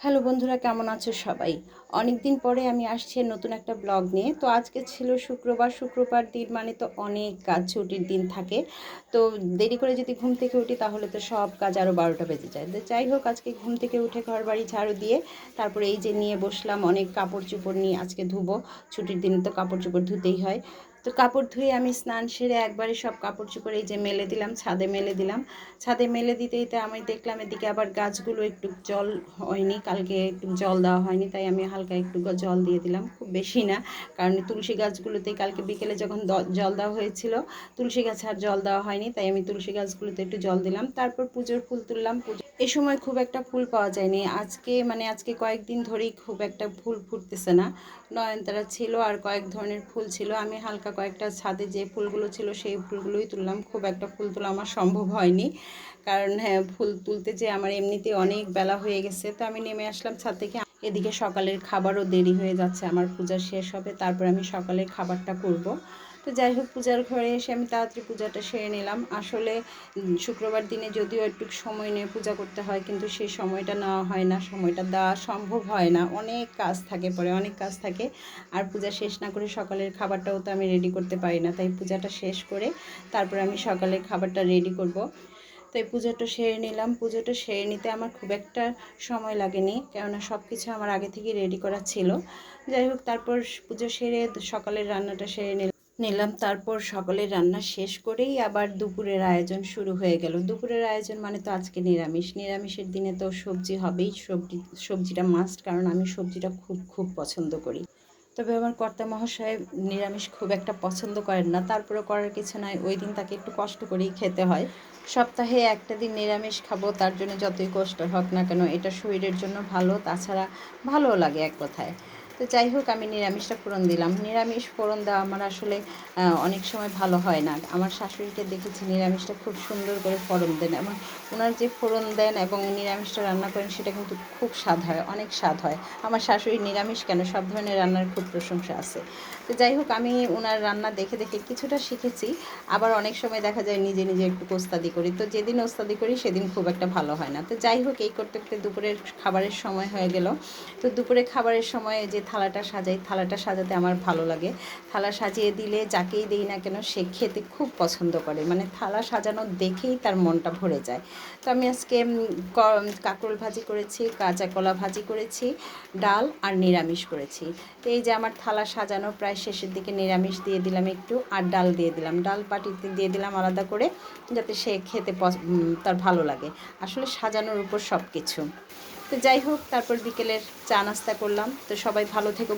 Hello বন্ধুরা, কেমন আছো সবাই? অনেক দিন পরে আমি আসছি নতুন একটা ব্লগ নিয়ে। তো আজকে ছিল শুক্রবার শুক্রবার দিন মানে তো অনেক কাজ, ছুটির দিন থাকে। তো দেরি করে যদি ঘুম থেকে উঠি তাহলে তো সব কাজ আরও বারোটা বেজে যায়। তো যাই হোক, আজকে ঘুম থেকে উঠে ঘর বাড়ি ঝাড়ু দিয়ে তারপরে এই যে নিয়ে বসলাম, অনেক কাপড় চোপড় নিয়ে আজকে ধুবো। ছুটির দিনে তো কাপড় চোপড় ধুতেই হয়। তো কাপড় ধুয়ে আমি স্নান সেরে একবারে সব কাপড় চোপড় এই যে মেলে দিলাম, ছাদে মেলে দিলাম। ছাদে মেলে দিতে দিতে আমি দেখলাম এদিকে আবার গাছগুলো একটু জল হয়নি, কালকে একটু জল দেওয়া হয়নি, তাই আমি হালকা একটু জল দিয়ে দিলাম, খুব বেশি না। কারণ তুলসী গাছগুলোতে কালকে বিকেলে যখন জল দেওয়া হয়েছিল, তুলসী গাছে আর জল দেওয়া হয়নি, তাই আমি তুলসী গাছগুলোতে একটু জল দিলাম। তারপর পুজোর ফুল তুললাম, পুজো এই সময় খুব একটা ফুল পাওয়া যায়নি। আজকে মানে আজকে কয়েকদিন ধরেই খুব একটা ফুল ফুটতেছে না। নয়নতারা ছিল আর কয়েক ধরনের ফুল ছিল, আমি হালকা কয়েকটা ছাদে যে ফুলগুলো ছিল সেই ফুলগুলোই তুললাম। খুব একটা ফুল তোলা আমার সম্ভব হয়নি। কারণ হ্যাঁ ফুল তুলতে যে আমার এমনিতে অনেক বেলা হয়ে গেছে। তো আমি নেমে আসলাম ছাদ থেকে। এদিকে সকালের খাবারও দেরি হয়ে যাচ্ছে। আমার পূজা শেষ হবে, তারপর আমি সকালের খাবারটা করব। তো যাই হোক, পূজার ঘরে এসে আমি তাড়াতাড়ি পূজাটা সেরে নিলাম। আসলে শুক্রবার দিনে যদিও একটু সময় নিয়ে পূজা করতে হয়, কিন্তু সেই সময়টা নেওয়া হয় না, সময়টা দেওয়া সম্ভব হয় না। অনেক কাজ থাকে পরে, অনেক কাজ থাকে। আর পূজা শেষ না করে সকালের খাবারটাও তো আমি রেডি করতে পারি না, তাই পূজাটা শেষ করে তারপর আমি সকালের খাবারটা রেডি করব। তাই পুজোটা সেরে নিলাম। পুজোটা সেরে নিতে আমার খুব একটা সময় লাগেনি, কেননা সব কিছু আমার আগে থেকে রেডি করা ছিল। যাই হোক, তারপর পুজো সেরে সকালের রান্নাটা সেরে নিলাম। নিলাম, তারপর সকালের রান্না শেষ করেই আবার দুপুরের আয়োজন শুরু হয়ে গেল। দুপুরের আয়োজন মানে তো আজকে নিরামিষ। নিরামিষের দিনে তো সবজি হবেই, সবজি, সবজিটা মাস্ট কারণ আমি সবজিটা খুব খুব পছন্দ করি। তবে আমার কর্তা মহাশয় নিরামিষ খুব একটা পছন্দ করেন না তারপরে করার কিছু নাই, ওই দিন তাকে একটু কষ্ট করেই খেতে হয়। সপ্তাহে একটা দিন নিরামিষ খাব, তার জন্য যতই কষ্ট হোক না কেন, এটা শরীরের জন্য ভালো, তাছাড়া ভালোও লাগে এক কথায়। তো যাই হোক, আমি নিরামিষটা ফোড়ন দিলাম। নিরামিষ ফোড়ন দেওয়া আমার আসলে অনেক সময় ভালো হয় না। আমার শাশুড়িকে দেখেছি নিরামিষটা খুব সুন্দর করে ফোড়ন দেন এবং ওনার যে ফোড়ন দেন এবং নিরামিষটা রান্না করেন, সেটা কিন্তু খুব স্বাদ হয়, অনেক স্বাদ হয়। আমার শাশুড়ি নিরামিষ কেন? সব ধরনের রান্নার খুব প্রশংসা আছে। তো যাই হোক, আমি ওনার রান্না দেখে দেখে কিছুটা শিখেছি। আবার অনেক সময় দেখা যায় নিজে নিজে একটু ওস্তাদি করি। তো যেদিন ওস্তাদি করি, সেদিন খুব একটা ভালো হয় না। তো যাই হোক, এই করতে করতে দুপুরের খাবারের সময় হয়ে গেল। তো দুপুরে খাবারের সময় যে থালাটা সাজাই। থালাটা সাজাতে আমার ভালো লাগে। থালা সাজিয়ে দিলে যাকেই দিই না কেন, সে খেতে খুব পছন্দ করে। মানে থালা সাজানো দেখেই তার মনটা ভরে যায়। তো আমি আজকে কাঁকরোল ভাজি করেছি, কাঁচা কলা ভাজি করেছি, ডাল আর নিরামিষ করেছি। তো এই যে আমার থালা সাজানো প্রায় শেষের দিকে নিরামিষ দিয়ে দিলাম একটু আর ডাল দিয়ে দিলাম। ডাল পাটিতে দিয়ে দিলাম আলাদা করে, যাতে সে খেতে তার ভালো লাগে। আসলে সাজানোর উপর সব কিছু তো যাই হোক তারপর বিকেলের চা নাস্তা করলাম। তো সবাই ভালো থেকো